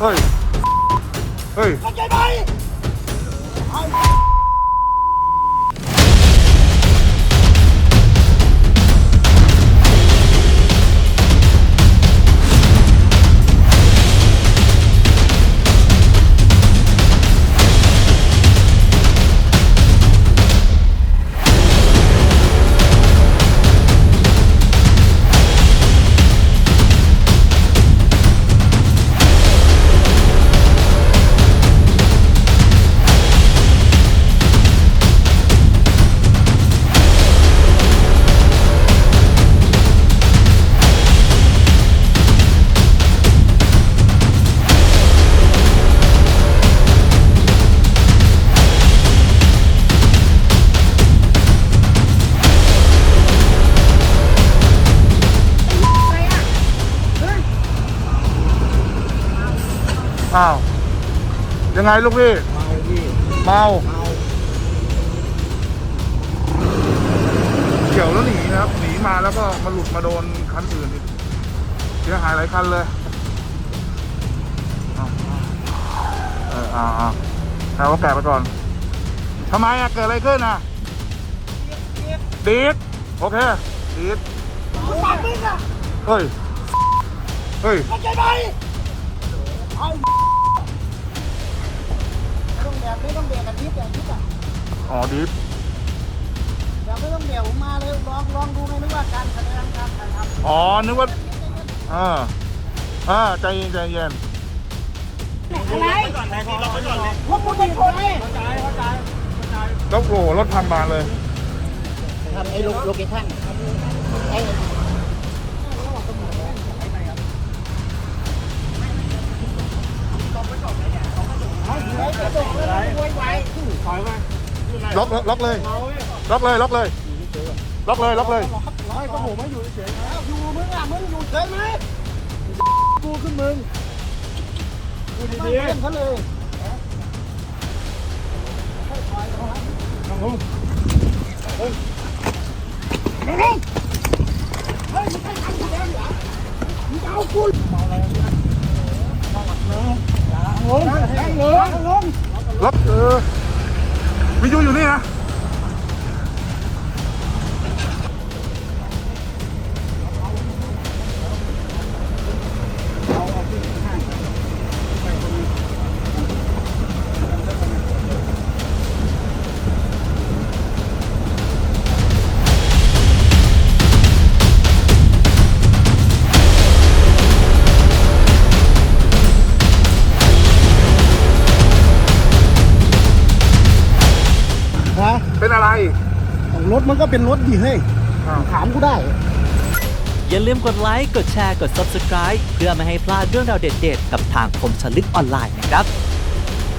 เฮ้ย เฮ้ย เข้าใจไหม อ้าว ยังไงลูกพี่ เมาพี่เมาเมาเกี่ยวแล้วหนีนะครับ หนีมาแล้วก็มาหลุดมาโดนคันอื่นอีกเสียหายหลายคันเลยเอาเออเอาเอาเอาก็แกะไปก่อนทำไมอะเกิดอะไรขึ้นอะดีดโอเคดีดมึงปากมึงอะเฮ้ย เฮ้ย เข้าใจไหม ไอ้ต้องแบบไม่ต้องเบรกอาทิตย์อาทิตย์อะอ๋อดีดเดี๋ยวไม่ต้องเบรกผมมาเลยลองลองดูไงนึกว่าการแสดงการถ่ายทำอ๋อนึกว่าอ่าอ่าใจเย็นใจเย็นอะไรพวกมึงเป็นคนไงแล้วโอ้โหรถพังบานเลย ทำไอ้โลเคชั่นไอ้ ล็อกล็อกเลย ล็อกเลย ล็อกเลย ล็อกเลย ล็อกเลยร้อยก็ผมไม่อยู่เฉยๆอยู่มึงอะมึงอยู่เฉยไหมกูขึ้นมึงกูดีๆเล่นเขาเลยล็อกเออ รถเออวิทยุอยู่นี่นะ เป็นอะไรรถมันก็เป็นรถดิเฮ้ยอ้าว ถามกูได้ อย่าลืมกดไลค์กดแชร์กด Subscribe เพื่อไม่ให้พลาดเรื่องราวเด็ดๆ กับทางคมชลึกออนไลน์นะครับ